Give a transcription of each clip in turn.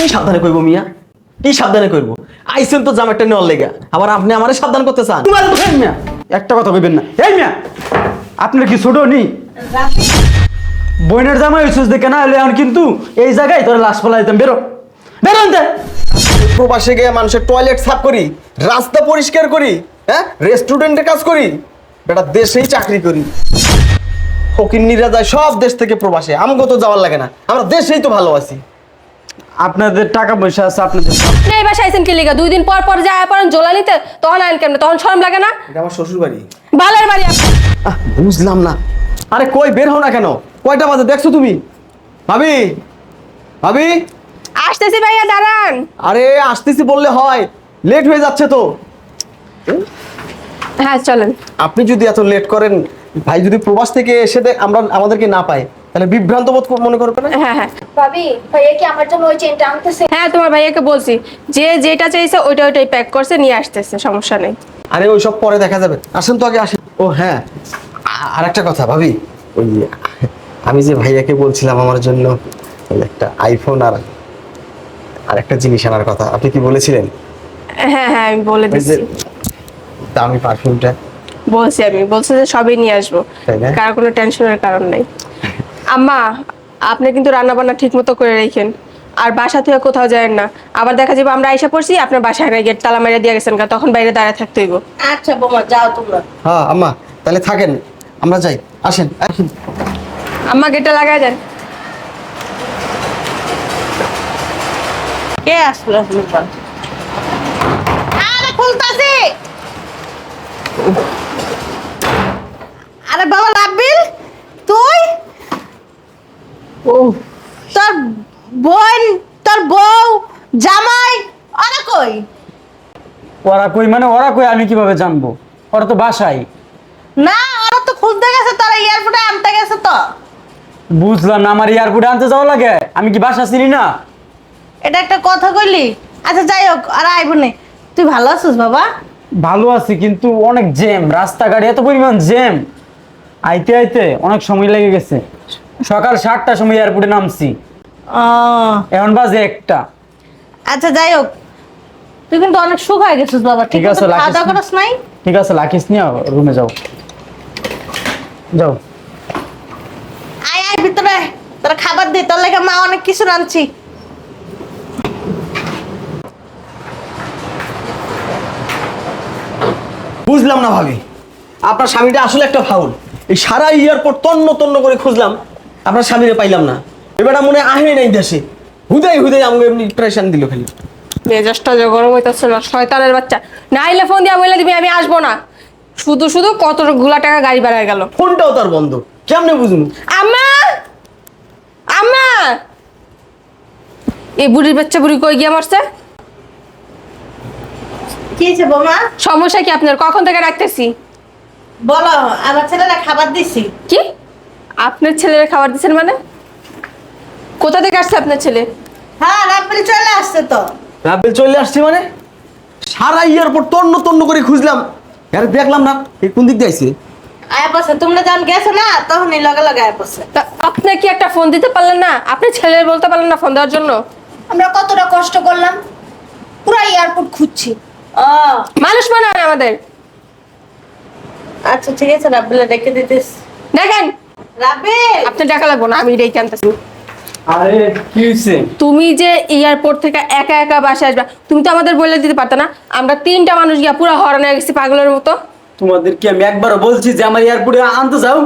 কি সাবধানে কইব মিয়া। কি সাবধানে কইব। আইসেন তো জামাইটা নেওয়ার লেগা। আবার আপনি আমারে সাবধান করতে চান। মিয়া। একটা কথা কইবেন না। এই মিয়া আপনার কি ছোট নি? বইনের জামাই হইছিস দেখে না হলে এখন কিন্তু এই জায়গায় তোর লাশ ফেলা দিতাম। বেরো। বেরো আনতে। প্রবাসে গিয়ে মানুষের টয়লেট সাফ করি রাস্তা পরিষ্কার করি হ্যাঁ? রেস্টুরেন্টে কাজ করি বেটা দেশেই চাকরি করি। ফকিন্নিরা যায় সব দেশ থেকে প্রবাসে। আমাকে তো যাওয়ার লাগে না। আমরা দেশেই তো ভালো আছি আপনাদের টাকা পয়সা আছে আপনাদের আপনি এই বাসায় আইছেন কি লিগা? দুই দিন পর পর যায় পড়েন জোলা নিতে তখন আইন কেমন? তখন শরম লাগে না? এটা আমার শ্বশুর বাড়ি বালের বাড়ি আপনার। আহ, বুঝলাম না। আরে কই বের হও না কেন? কয়টা বাজে দেখছ তুমি? ভাবি ভাবি? আসতেছি ভাইয়া দাঁড়ান। আরে আসতেছি বললে হয়। লেট হয়ে যাচ্ছে তো। হ্যাঁ চলেন। আপনি যদি এত লেট করেন ভাই যদি প্রবাস থেকে এসে আমরা আমাদেরকে না পাই তাহলে বিভ্রান্ত বোধ মনে করবে না? হ্যাঁ হ্যাঁ। ভাবি ভাইয়া কি আমার জন্য ওই চেনটা আনতেছে। হ্যাঁ তোমার ভাইয়াকে বলছি যে যেটা চাইছে ওইটা ওইটাই প্যাক করছে নিয়ে আসতেছে সমস্যা নেই। আরে ওই সব পরে দেখা যাবে। আসেন তো আগে আসেন। ও হ্যাঁ। আর একটা কথা ভাবি। ওই আমি যে ভাইয়াকে বলছিলাম আমার জন্য একটা আইফোন আর আর একটা জিনিস আনার কথা আপনি কি বলেছিলেন? হ্যাঁ হ্যাঁ আমি বলে যে দামি পারফিউমটা বলছি আমি বলছি যে সবই নিয়ে আসব। কারও কোনো টেনশনের কারণ নেই। আম্মা আপনি কিন্তু রান্না বান্না ঠিক মতো করে রেখেন। আর বাসা থেকে কোথাও যায় না। আবার দেখা যাবে আমরা আইসা পড়ছি আপনার বাসায় না গেট তালা মেরে দিয়ে গেছেন তখন বাইরে দাঁড়ায় থাকতে হইব। আচ্ছা বোমা যাও তোমরা। হ্যাঁ আম্মা তাহলে থাকেন। আমরা যাই। আসেন আসেন। আম্মা গেটটা লাগাই দেন। কে আসলো আরে খুলতাছি। বাবা তুই? ও তোর বোন তোর বউ জামাই আরে কই? ওরা কই মানে ওরা কই আমি কীভাবে জানব? ওরা তো বাসায়। না ওরা তো খুঁজতে গেছে তোরা এয়ারপোর্টে আনতে গেছে তো। বুঝলাম না আমার এয়ারপোর্টে আনতে যাওয়া লাগে? আমি কি বাসা চিনি না? এটা একটা কথা কইলি? আচ্ছা যাই হোক আর আইব নে। তুই ভালো আছিস বাবা? ভালো আছি কিন্তু অনেক জ্যাম রাস্তাঘাট এত পরিমাণ জ্যাম। আইতে আইতে অনেক সময় লেগে গেছে। সকাল সাতটার সময় এয়ারপোর্টে নামছি। ও। এখন বাজে একটা। আচ্ছা যাই হোক। তুই কিন্তু অনেক সুখ হয়ে গেছিস বাবা। ঠিক আছে, আছে খাওয়া দাওয়া করিস নাই? ঠিক আছে লাখিস নিয়ে রুমে যাও। যাও। আয় আয় ভিতরে। তোরা খাবার দে তোর লেগে মা অনেক কিছু রাঁধছি। বুঝলাম না ভাবি। আপনার স্বামীটা আসলে একটা ফাউল। এই সারা এয়ারপোর্ট তন্ন তন্ন করে খুঁজলাম আপনার স্বামীরে পাইলাম না। এবারটা মনে আহে নাই দেশে। হুদাই হুদাই আমাকে এমনি প্রেশান দিল খালি। মেজাজটা যে গরম হইতেছে না শয়তানের বাচ্চা। না আইলে ফোন দিয়া বলে দিবি আমি আসব না। শুধু শুধু কতগুলা টাকা গাড়ি বাড়ায় গেল। ফোনটাও তার বন্ধ। কেমনে বুঝুন? আম্মা! আম্মা! এই বুড়ির বাচ্চা বুড়ি কই গিয়ে মরছে? কি হয়েছে বৌমা? সমস্যা কি আপনার? কখন থেকে রাখতেছি বলো আমার ছেলেরা খাবার দিছি। কি? আপনার ছেলের খাবার দিচ্ছেন মানে? কোথা থেকে আসছে আপনার ছেলে? হ্যাঁ রাব্বিল চলে আসছে তো। রাবেল চলে আসছে মানে? সারা এয়ারপোর্ট তন্ন তন্ন করে খুঁজলাম। আরে দেখলাম না এই কোন দিক দিয়ে আইছে? আয় বসে তোমরা যখন গেছো না তখনই লগে লগে আয় বসে তা আপনি কি একটা ফোন দিতে পারলেন না? আপনি ছেলের বলতে পারলেন না ফোন দেওয়ার জন্য? আমরা কতটা কষ্ট করলাম। পুরো এয়ারপোর্ট খুঁজছি। ও মানুষ মানে হয় আমাদের। আচ্ছা ঠিক আছে রাব্বিলে রেখে দিতেস দেখেন রাব্বিল! আপনি টাকা লাগবো না আমি রেখে আনতেছি। আরে কি হয়েছে তুমি যে এয়ারপোর্ট থেকে একা একা বাসে আসবা তুমি তো আমাদের বলে দিতে পারতো না আমরা তিনটা মানুষ গিয়া পুরো হরানো হয়ে গেছি পাগলের মতো। তোমাদের কি আমি একবারও বলছি যে আমার এয়ারপোর্টে আনতে যাও?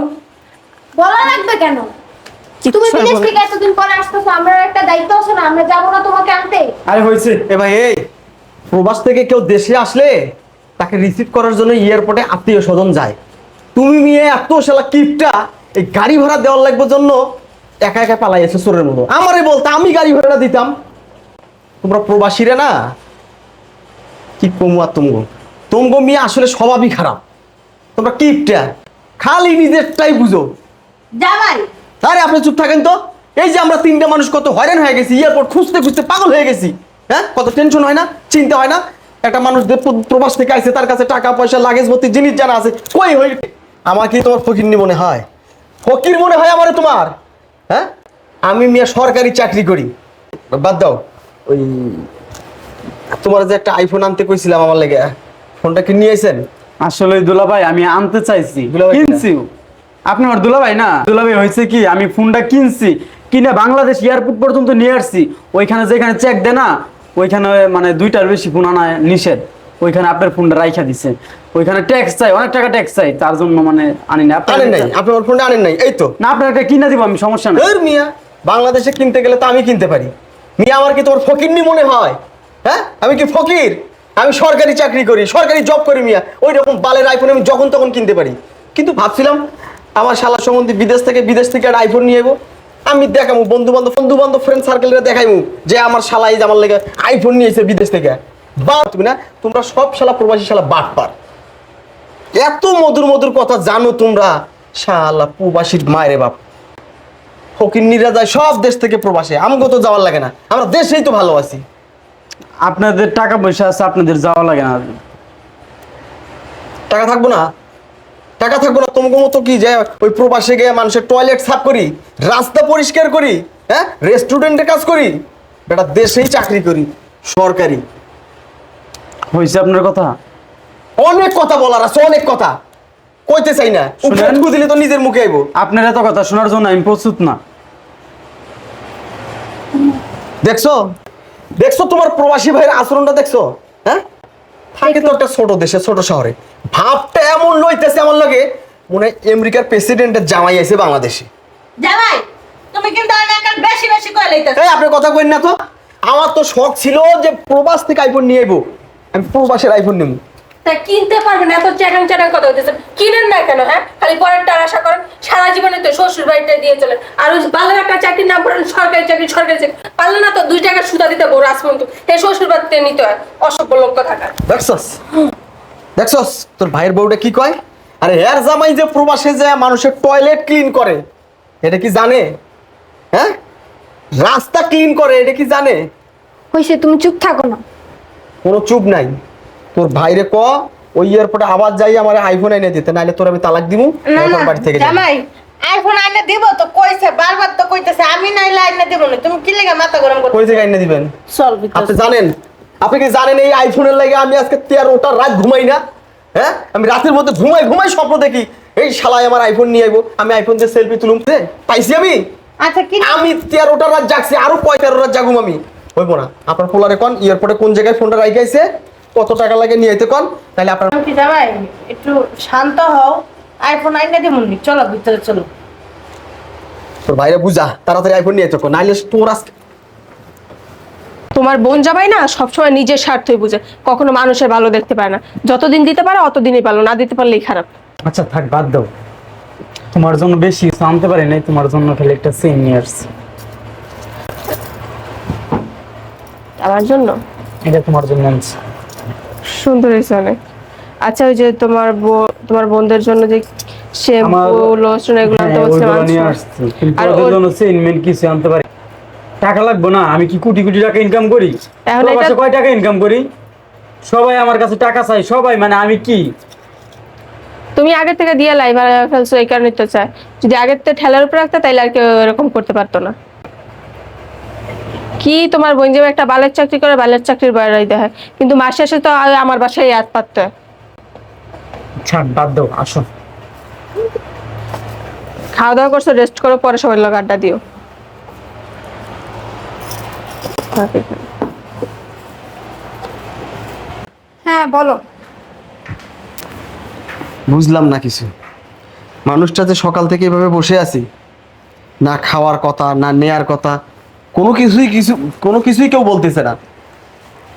বলা লাগবে কেন? তুমি বিদেশ থেকে এতদিন পরে আসতেছো আমরা একটা দায়িত্ব আছে না আমরা যাব না তোমাকে আনতে? আরে হয়েছে এ ভাই এই প্রবাস থেকে কেউ দেশে আসলে? তাকে রিসিভ করার জন্য এয়ারপোর্টে আত্মীয় স্বজন যায়। তুমি মেয়ে এত শালা কিপটা এই গাড়ি ভাড়া দেওয়ার লাগবে জন্য একা একা পালাইছে চোরের মতো। আমারে বলতে আমি গাড়ি ভাড়া দিতাম। তোমরা প্রবাসীরা না? কি কমু আর তুমগো? তুমগো মেয়ে আসলে স্বভাবই খারাপ। তোমরা কিপটা। খালি নিজেরটাই বুঝো। জামাই! আরে আপনি চুপ থাকেন তো। এই যে আমরা তিনটা মানুষ কত হয়রান হয়ে গেছি এয়ারপোর্ট খুঁজতে খুঁজতে পাগল হয়ে গেছি। হ্যাঁ? কত টেনশন হয় না চিন্তা হয় না। একটা মানুষ প্রবাস থেকে আইছে তার কাছে টাকা পয়সা লাগেজ ভর্তি জিনিস জানা আছে কই হই আমার কি তোমার ফকিরনি মনে হয়? ফকির মনে হয় আমারে তোমার? হ্যাঁ? আমি মিয়া সরকারি চাকরি করি। বাদ দাও। ওই তোমার যে একটা আইফোন আনতে কইছিলাম আমার লেগে ফোনটা কি নিয়ে আইছেন? আসলে দুলাভাই আমি আনতে চাইছি। কিনছি আপনি আমার দুলাভাই না? দুলাভাই হয়েছে কি আমি ফোনটা কিনছি কিনে বাংলাদেশ এয়ারপোর্ট পর্যন্ত নিয়ে আসছি। ওইখানে যেখানে চেক দে না ওইখানে মানে দুইটার বেশি ফোন আনা নিষেধ। ওইখানে আপনার ফোনটা রাইখা দিছে। ওইখানে ট্যাক্স চাই অনেক টাকা ট্যাক্স চাই তার জন্য মানে আনি না আনেন নাই? আপনি ওর ফোনটা আনেন নাই? এই তো। না আপনার একটা কিনে দিব আমি সমস্যা নেই। মিয়া বাংলাদেশে কিনতে গেলে তো আমি কিনতে পারি। মিয়া আমার কি তোমার ফকিরনি মনে হয়? হ্যাঁ? আমি কি ফকির? আমি সরকারি চাকরি করি সরকারি জব করি মিয়া। ওই রকম বালের আইফোন আমি যখন তখন কিনতে পারি। কিন্তু ভাবছিলাম আমার শালা সম্বন্ধে বিদেশ থেকে বিদেশ থেকে একটা আইফোন নিয়ে যাব আমি দেখাবো বন্ধু বান্ধব বন্ধু বান্ধব ফ্রেন্ড সার্কেলরা দেখাইমু যে আমার শালা এই আমার লেগে আইফোন নিয়েছে বিদেশ থেকে। বা তুমি না তোমরা সব শালা প্রবাসী শালা বাট পার এত মধুর মধুর কথা জানো তোমরা? শালা প্রবাসীর মায়ের বাপ। ফকিন্নিরা যায় সব দেশ থেকে প্রবাসে। আমাকে তো যাওয়ার লাগে না। আমরা দেশেই তো ভালো আছি। আপনাদের টাকা পয়সা আছে আপনাদের যাওয়া লাগে না। টাকা থাকব না? টাকা থাকব না তোমাকে মতো কি যে ওই প্রবাসে গিয়ে মানুষের টয়লেট সাফ করি রাস্তা পরিষ্কার করি হ্যাঁ? রেস্টুরেন্টে কাজ করি বেটা দেশেই চাকরি করি সরকারি। হয়েছে আপনার কথা? অনেক কথা বলার আছে অনেক কথা। কইতে চাই না উপরে দিলে তো নিজের মুখে আইবো। আপনার এত কথা শোনার জন্য আমি প্রস্তুত না। দেখছ? দেখছ তোমার প্রবাসী ভাইয়ের আচরণটা দেখছ? হ্যাঁ? থাকে তো একটা ছোট দেশে ছোট শহরে। ভাবটা এমন লইতেছে আমার লগে মনে হয় আমেরিকার প্রেসিডেন্টের জামাই আছে বাংলাদেশে। জামাই তুমি কিন্তু আর বেশি বেশি কই লইতেছ। এই আপনি কথা কইন না তো। আমার তো শখ ছিল যে প্রবাস থেকে আইফোন নিয়ে আইবো। আমি প্রবাসের আইফোন নেব। তা কিনতে পারবেন এত চ্যাটাং চ্যাটাং কথা হইতেছে। কিনেন না কেন হ্যাঁ? খালি পরের টার আশা করেন সারা জীবনে তো শ্বশুর বাড়িটা দিয়ে চলেন আর ওই ভালো একটা চাকরির নাম করেন সরকারি চাকরি সরকারি চাকরি। পারলে না তো দুই টাকা সুতা দিতে বড় আসমন্ত এই শ্বশুর বাড়িতে নিতে হয় অসভ্য লোক থাকার। দেখছস? দেখছস? তোর ভাইয়ের বউটা কি কয়? আরে হেয়ার জামাই যে প্রবাসে যে মানুষের টয়লেট ক্লিন করে এটা কি জানে? হ্যাঁ? রাস্তা ক্লিন করে এটা কি জানে? হইছে তুমি চুপ থাকো না। কোনো চুপ নাই। তোর ভাইরে ক ওই এয়ারপোর্টে আবার যাই আমার আইফোন এনে দিতে নাহলে তোর আমি তালাক দিমু না বাড়ি থেকে। জামাই আইফোন আইনে দিব তো কইছে বারবার তো কইতেছে আমি নাইলে আইনে দিব না তুমি কি লেগে মাথা গরম করতে কই থেকে এনে দিবেন? চল আপনি জানেন আপনি কি জানেন এই আইফোনের লাগে আমি আজকে তেরোটা রাত ঘুমাই না? হ্যাঁ? আমি রাতের মধ্যে ঘুমাই ঘুমাই স্বপ্ন দেখি এই শালায় আমার আইফোন নিয়ে আইবো আমি আইফোন দিয়ে সেলফি তুলুম দে, পাইছি আমি? আচ্ছা কি আমি তেরোটা রাত জাগছি আরও কয় তেরো রাত জাগুম আমি। হইব না আপনার পোলারে কন এয়ারপোর্টে কোন জায়গায় ফোনটা রাইখাইছে কত টাকা লাগে নিয়ে আইতে কন? তাহলে আপনার কি জামাই একটু শান্ত হও। আইফোন আইনে দিব নি চলো ভিতরে চলো। তোর ভাইরে বুঝা তাড়াতাড়ি আইফোন নিয়ে আইতে কন নাইলে তোর আজকে তোমার বোন জামাই না সবসময় নিজের স্বার্থই বুঝে কখনো মানুষের ভালো দেখতে পারে না। যতদিন দিতে পারে অতদিনই ভালো না দিতে পারলেই খারাপ। আচ্ছা থাক বাদ দাও। তোমার জন্য বেশি কিছু আনতে পারি নাই তোমার জন্য খালি একটা সেম ইয়ার্স আমার জন্য? এটা তোমার জন্য আনছি। সুন্দর হয়েছে অনেক। আচ্ছা ওই যে তোমার তোমার বোনদের জন্য যে শ্যাম্পু লোশন এগুলো আনতে হ্যাঁ, বলছিলাম কিন্তু আর ওর- জন্য সেনমেন্ট কিছু আনতে পারি। টাকা লাগবে না আমি কি কোটি কোটি টাকা ইনকাম করি? এখন এটা- কয় টাকা ইনকাম করি? সবাই আমার কাছে টাকা চাই সবাই মানে আমি কি? তুমি আগে থেকে দিয়ে লাইভ ফেলছো এই কারণে তো চাই যদি আগের থেকে ঠেলার উপর রাখতে তাইলে আর কেউ এরকম করতে পারতো না। কি তোমার বোন যে একটা বালের চাকরি করে বালের চাকরির বাইরে দেয় কিন্তু মাস শেষে তো আমার বাসায় হাত পাততে। ছাড় বাদ দাও আসো খাওয়া দাওয়া করছ রেস্ট করো পরে সবাই লোক আড্ডা দিও। হ্যাঁ বলো। বুঝলাম না কিছু। মানুষটা যে সকাল থেকে এভাবে বসে আছি না খাওয়ার কথা না নেয়ার কথা কোনো কিছুই কিছু কোনো কিছুই কেউ বলতেছে না।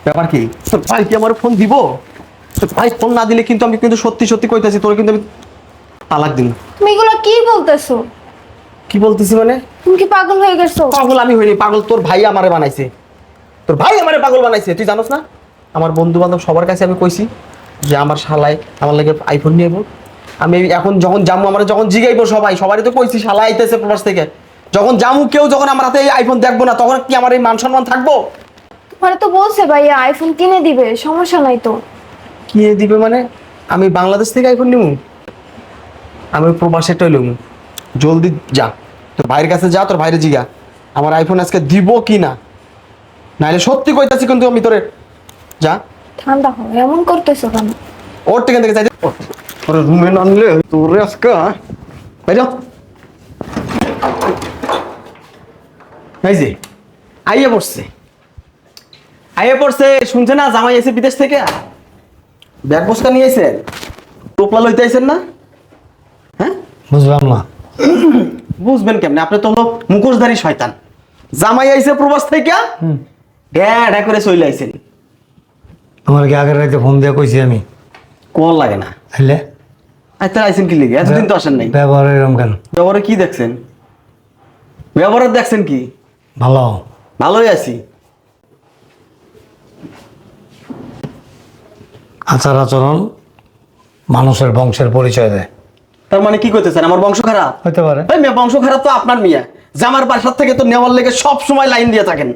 ব্যাপার কি? তোর ভাই কি আমার ফোন দিব? তোর ভাই ফোন না দিলে কিন্তু আমি কিন্তু সত্যি সত্যি কইতাছি তোর কিন্তু আমি তালাক দিন তুমি এগুলো কি বলতেছো? কি বলতেছি মানে? তুমি কি পাগল হয়ে গেছো? পাগল আমি হইনি পাগল তোর ভাই আমারে বানাইছে। তোর ভাই আমারে পাগল বানাইছে তুই জানোস না? আমার বন্ধু বান্ধব সবার কাছে আমি কইছি যে আমার শালায় আমার লাগে আইফোন নিয়ে। আমি এখন যখন জামু আমার যখন জিগাইবো সবাই সবারই তো কইছি শালা আইতেছে প্রবাস থেকে। যখন জামু কেউ যখন আমার হাতে এই আইফোন দেখব না তখন কি আমার এই মান সম্মান থাকব? তোমার তো বলছে ভাইয়া আইফোন কিনে দিবে সমস্যা নাই তো। কি দিবে মানে? আমি বাংলাদেশ থেকে আইফোন নিবো আমি ওই প্রবাসেরটাই লইমু। জলদি যা তোর ভাইয়ের কাছে যা তোর ভাইয়ের জিগা। আমার আইফোন আজকে দিব কি না? নাহলে সত্যি কইতাছি কিন্তু আমি তোরে। যা। ঠান্ডা হয় এমন করতেছো কেন? ওর থেকে থেকে যাইতে ওরে রুমে নানলে তোরে আজকে হ্যাঁ? ভাই যাও এই যে আইয়ে পড়ছে। আইয়ে পড়ছে শুনছে না জামাই এসে বিদেশ থেকে? ব্যাগ বস্তা নিয়ে এসেন টোপলা লইতে আইছেন না? হ্যাঁ? বুঝলাম না। বুঝবেন কেমনে? আপনি তো হলো মুখোশধারী শয়তান। জামাই আইছে প্রবাস থেকে ড্যা ড্যা করে চলে আইছেন। তোমার কি আগের রাতে ফোন দিয়ে কইছি আমি? কল লাগে না। তাহলে আচ্ছা আইছেন কি লিগে? এতদিন তো আসেন নাই। ব্যবহার এরকম কেন? ব্যবহারে কি দেখছেন? ব্যবহার দেখছেন কি? ভালো। ভালোই আছি। আচার আচরণ মানুষের বংশের পরিচয় দেয়। তার মানে কি করতেছেন আমার বংশ খারাপ? হতে পারে। এই মেয়ে বংশ খারাপ তো আপনার মিয়া। জামার বাসার থেকে তো নেওয়ার লেগে সব সময় লাইন দিয়ে থাকেন।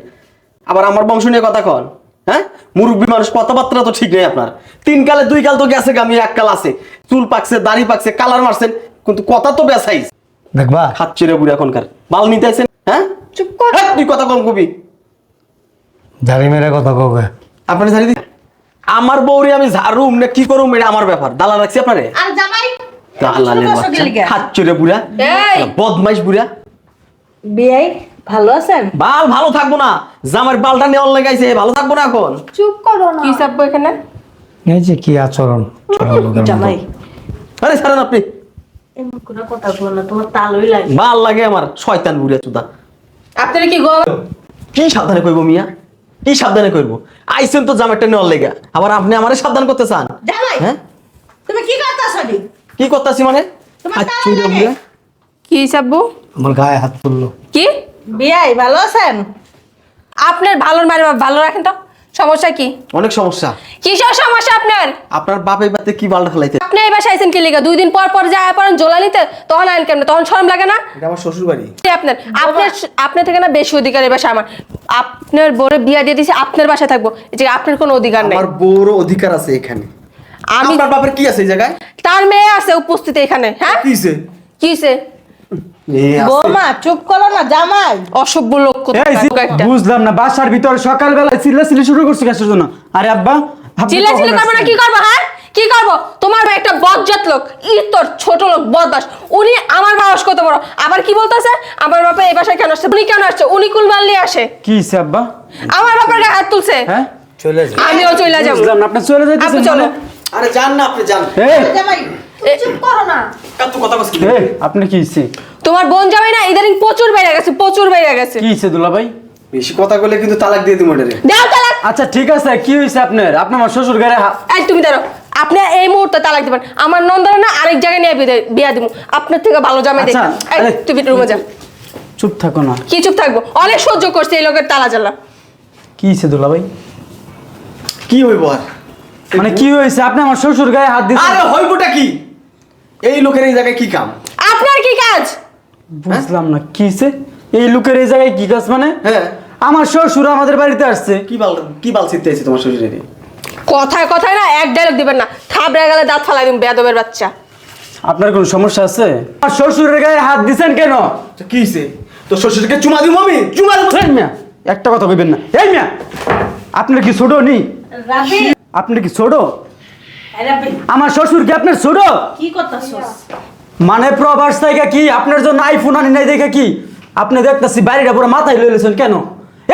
আবার আমার বংশ নিয়ে কথা কন হ্যাঁ? মুরব্বী মানুষ কথাবার্তা তো ঠিক নেই আপনার। তিন কালে দুই কাল তো গেছে গামি এক কাল আছে। চুল পাকছে দাড়ি পাকছে কালার মারছেন কিন্তু কথা তো বেসাইজ। দেখবা? খাচ্ছে রে বুড়ি এখনকার। বাল নিতে আছেন হ্যাঁ? চুপ কর। হ্যাঁ, তুই কথা কম কবি। ঝাড়ি মেরে কথা কবে আপনি জানি দি আমার বউরে আমি ঝাড়ুম না কি করুম এটা আমার ব্যাপার। দালা রাখছি আপনারে? আর জামাই দালালের বাচ্চা। গেলি। গা। খাচ্ছে রে বুড়া বদমাইশ বুড়া। বিয়াই ভালো আছেন? বাল ভালো থাকব না। জামার বালটা নেওয়ার লেগাইছে ভালো থাকব না এখন। চুপ করো না। কি চাপবো এখানে? এই যে কি আচরণ। জামাই। আরে ছাড়েন আপনি। ভালো লাগে আমার শয়তান বুড়িয়া চুদা। আপনারা কি গো কি সাবধানে কইবো মিয়া? কি সাবধানে করব আইসেন তো জামারটা নেওয়ার লেগা। আবার আপনি আমারে সাবধান করতে চান? হ্যাঁ? তুমি কি কথা কি করতেছি মানে? বুড়া। কি আমার গায়ে হাত তুললো। কি? বিয়াই ভালো আছেন? আপনার ভালোর মারে ভালো রাখেন তো। সমস্যা কি? অনেক সমস্যা। কিসের সমস্যা আপনার? আপনার বাপে বাতে কি বালটা ফেলাইতে? আপনি এই বাসায় আইছেন কি লিগা? দুই দিন পর পর যায় পড়েন জোলা নিতে তখন আইন কেমন? তখন শরম লাগে না? এটা আমার শ্বশুর বাড়ি আপনার আপনার আপনার থেকে না বেশি অধিকার এই বাসায় আমার। আপনার বড় বিয়া দিয়ে দিয়েছে আপনার বাসায় থাকব। এই যে আপনার কোনো অধিকার নেই। আমার বউর অধিকার আছে এখানে। আমি আপনার বাপের কি আছে এই জায়গায়? তার মেয়ে আছে উপস্থিত এখানে হ্যাঁ? কি? মেয়ে আছে বৌমা চুপ করো না জামাই। অসভ্য লোক বুঝলাম না বাসার ভিতর সকালবেলা চিল্লাচিল্লি শুরু করছি গাছের জন্য। আরে আব্বা করব না। কি করব হ্যাঁ? কি করব? তোমার ভাই একটা বজ্জাত লোক ই তোর ছোট লোক বদমাস। উনি আমার বাবাস কত বড়? আবার কি বলতেছে? আমার বাবা এই বাসায় কেন আসছে? উনি কেন আসছে? উনি নিয়ে আসে? কি আমার বাবার গায়ে হাত তুলছে। হ্যাঁ? চলে যা আমিও চলে যাব। বুঝলাম না আপনি চলে আপনি চলো। মানে? আরে যান না আপনি যান। এই! জামাই এ, চুপ করো না। এত কথা কইছি এই আপনি কি হইছে তোমার বোন জামাই না ইদানিং প্রচুর বাইরে গেছে প্রচুর বাইরে গেছে। কি হইছে দুলা ভাই বেশি কথা কইলে কিন্তু তালাক দিয়ে দিমু এটারে। দাও তালাক। আচ্ছা ঠিক আছে কি হইছে আপনার? আপনি আমার শ্বশুর এই তুমি আপনি এই মুহূর্তে তালাক দিবেন। আমার নন্দরে না আরেক জায়গায় নিয়ে বিয়া দিব। আপনার থেকে ভালো জামাই দেখ। আচ্ছা, তুমি রুমে যা চুপ থাকো না। কি চুপ থাকব? অনেক সহ্য করছে এই লোকের তালা জ্বালা। কি হইছে দুলা ভাই কি হইব আর? মানে কি হয়েছে আপনি আমার শ্বশুর গায়ে হাত দিচ্ছেন আরে হইবটা কি? এই লোকের এই জায়গায় কি কাম? আপনার কি কাজ? বুঝলাম না কি হইছে এই লোকের এই জায়গায় কি কাজ মানে? হ্যাঁ। আমার শ্বশুর আমাদের বাড়িতে আসছে। কি বাল কি বাল ছিটতে আছে তোমার শ্বশুরের কথায় কথায় না এক ডায়লগ দিবেন না। থাবড়ে গেলে দাঁত ফালাই দিন বেদবের বাচ্চা। আপনার কোনো সমস্যা আছে? আমার শ্বশুরের গায়ে হাত দিছেন কেন? তো কি হইছে তো শ্বশুরকে চুমা দিব আমি? চুমা দিব। এই মিয়া একটা কথা কইবেন না। এই মিয়া আপনার কি ছোট নি? রাবি আপনার কি ছোট? আমার শ্বশুর কি আপনার ছোট? কি করতেছস মানে প্রবাস থেকে কি আপনার জন্য আইফোন আনি নাই দেখে কি? আপনি দেখতেছি বাড়িটা পুরো মাথায় লইলেছেন কেন?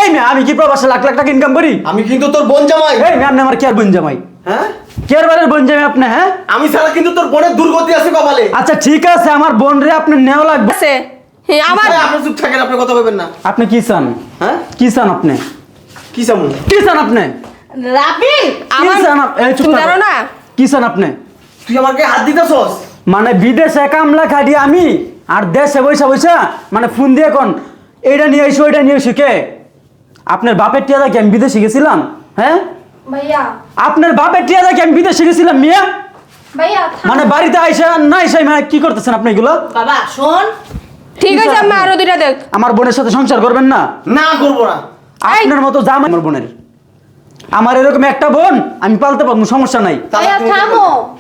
এই মিয়া আমি কি প্রবাসে লাখ লাখ টাকা ইনকাম করি? আমি কিন্তু তোর বোন জামাই। এই মিয়া আপনি আমার কেয়ার বোন জামাই? হ্যাঁ? কেয়ার বাড়ির বোন জামাই আপনি হ্যাঁ? আমি ছাড়া কিন্তু তোর বোনের দুর্গতি আছে কপালে। আচ্ছা ঠিক আছে আমার বোন রে আপনার নেওয়া লাগবে। আছে। হ্যাঁ, আমার আপনি চুপ থাকেন আপনি কথা বলবেন না। আপনি কি চান? হ্যাঁ? কি চান আপনি? কি চামু কি চান আপনি? রাবি আমার কি চান এই চুপ না? কি চান আপনি? তুই আমাকে হাত দিতেছস? মানে বিদেশে কামলা খাটি আমি আর দেশে বৈশা বৈশা মানে ফোন দিয়ে কোন এইটা নিয়ে এসো ওইটা নিয়ে এসো কে? আপনার বাপের টিয়া দেখি আমি বিদেশে গেছিলাম হ্যাঁ? ভাইয়া। আপনার বাপের টিয়া দেখি আমি বিদেশে গেছিলাম মিয়া? ভাইয়া মানে বাড়িতে আইসা না এসে মানে কি করতেছেন আপনি এগুলো? বাবা শোন। ঠিক আছে আমি আরও দুইটা দেখ। আমার বোনের সাথে সংসার করবেন না? না করব না। আপনার মতো জাম আমার বোনের। আমার এরকম একটা বোন আমি পালতে পারব সমস্যা নাই। ভাইয়া থামো।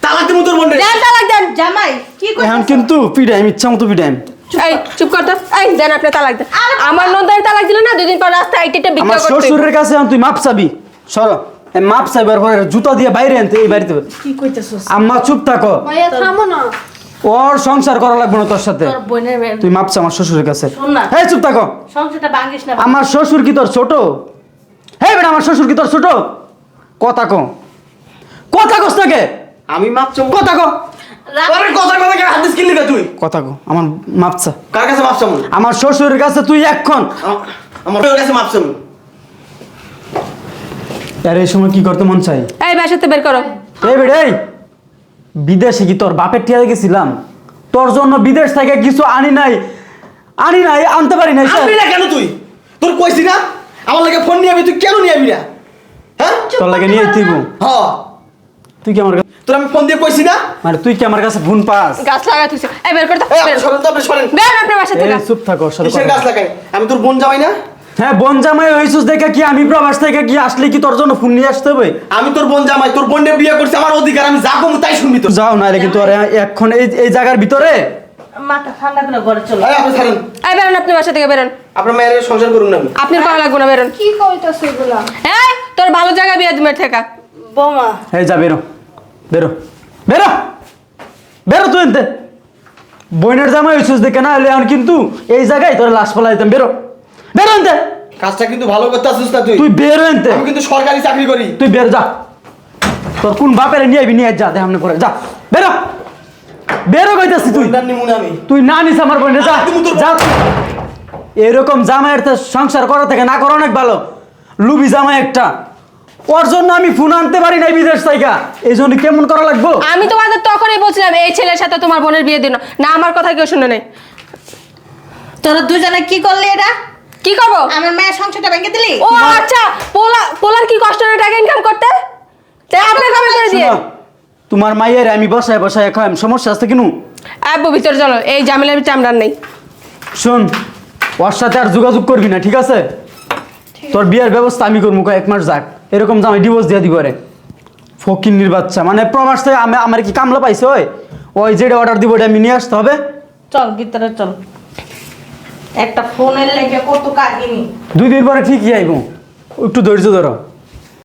তালাক দিমু তোর বোন দেন তালাক দেন। জামাই কি এখন কিন্তু পিডাইম ইচ্ছা মতো পিডাইম। এই চুপ কর তো। এই দেন আপনি তালাক দেন। আমার তালাক দিল না দুদিন পর রাস্তায় আইটিটা আমার বিক্রি করতে। শ্বশুরের কাছে তুই মাপ চাবি। সর। এই মাপ চাইবার পরে জুতা দিয়ে বাইরে আনতে এই বাড়িতে। কি কইতেছস? আম্মা চুপ থাকো। ভাইয়া থামো না। ওর সংসার করা লাগবে না তোর সাথে। তোর বোনের মেয়ে- তুই মাপছ আমার শ্বশুরের কাছে। শোন না। হ্যাঁ চুপ থাকো। সংসারটা ভাঙিস না। আমার শ্বশুর কি তোর ছোট? হ্যাঁ বেটা আমার শ্বশুর কি তোর ছোট? কথা কো কথা কস নাকে আমি মাপ চাবো। কথা কো আরে কথা কথা কে হাদিস কিনলি তুই? কথা কো আমার মাপছা কার কাছে আমার শ্বশুরের কাছে তুই এখন আমার কাছে আর এই সময় কি করতে মন চাই এই বাসাতে বের করো। এই বেড়ে বিদেশে কি তোর বাপের টিয়া গেছিলাম? তোর জন্য বিদেশ থেকে কিছু আনি নাই। আনি নাই আনতে পারি নাই আনবি না কেন তুই? তোর কইছি না? আমার লাগে ফোন নিয়ে তুই কেন নিয়ে আবি না? হ্যাঁ? তোর লাগে নিয়ে তুই হ্যাঁ। তুই কি আমার কাছে তোর আমি ফোন দিয়ে কইছি না? মানে তুই কি আমার কাছে ফোন পাস? গাছ লাগা তুই এই বের এই আপনি সরেন তো আপনি সরেন। বের আপনার বাসা থেকে। চুপ থাকো কিসের গাছ লাগাই? আমি তোর বোন জামাই না? হ্যাঁ বন জামাই হইছিস দেখে কি আমি প্রবাস থেকে কি আসলে কি তোর জন্য ফোন নিয়ে আসতে হবে? আমি তোর বোন জামাই তোর বোনের বিয়ে করছি আমার অধিকার আমি যা তাই শুনবি তো যাও না কিন্তু আর এখন এই এই জায়গার ভিতরে মাথা ঠান্ডা করে ঘরে চলো। এই আপনি ছাড়েন। এই বেরোন আপনি বাসা থেকে বেরোন। আপনার মায়ের সংসার করুন না আমি করা লাগবে না বেরোন। কি কইতাছ এগুলা? এই তোর ভালো জায়গায় বিয়ে দিমের থেকে বৌমা। এই যা বেরো। বেরো। বেরো! বেরো তুই এনতে। বোনের জামাই হইছিস দেখে না হলে এখন কিন্তু এই জায়গায় তোর লাশ ফেলা দিতাম বেরো। বেরো এনতে। কাজটা কিন্তু ভালো করতে আসিস না তুই। তুই বেরো এনতে। আমি কিন্তু সরকারি চাকরি করি। তুই বের যা। তোর কোন বাপের নিয়ে আইবি নিয়ে আয়, যা দেখ পরে যা। বেরো। বেরো কইতাছি তুই। তুই না নিস আমার বোনের যা। যা। এরকম জামাইয়ের তো সংসার করা থেকে না করা অনেক ভালো। লুবি জামাই একটা। ওর জন্য আমি ফোন আনতে পারি নাই বিদেশ থেকে। এই জন্য কেমন করা লাগবো? আমি তোমাদের তখনই বলছিলাম এই ছেলের সাথে তোমার বোনের বিয়ে দিন। না আমার কথা কেউ শুনে নেই। তোরা দুজনে কি করলি এটা? কি করব? আমার মেয়ের সংসারটা ভেঙে দিলি? ও আচ্ছা পোলা পোলার কি কষ্ট টাকা ইনকাম করতে? তাই আপনি কবে করে দিয়ে? তোমার মাইয়ের আমি বসায় বসায় খাওয়াম। সমস্যা আছে কিনু? আব্বু ভিতর চলো। এই জামিলার ভিতরে আমরা নেই। শোন ওর সাথে আর যোগাযোগ করবি না ঠিক আছে? তোর বিয়ের ব্যবস্থা আমি করব এক মাস যাক। এরকম জামাই ডিভোর্স দিয়ে দিব রে। ফকিন্নির বাচ্চা। মানে প্রমাস থেকে আমি আমার কি কামলা পাইছে ওই? ওই যেটা অর্ডার দিব ওটা আমি নিয়ে আসতে হবে। চল ভিতরে চল। একটা ফোনের লেগে কত কাহিনী। দুই দিন পরে ঠিকই আইব। একটু ধৈর্য ধরো।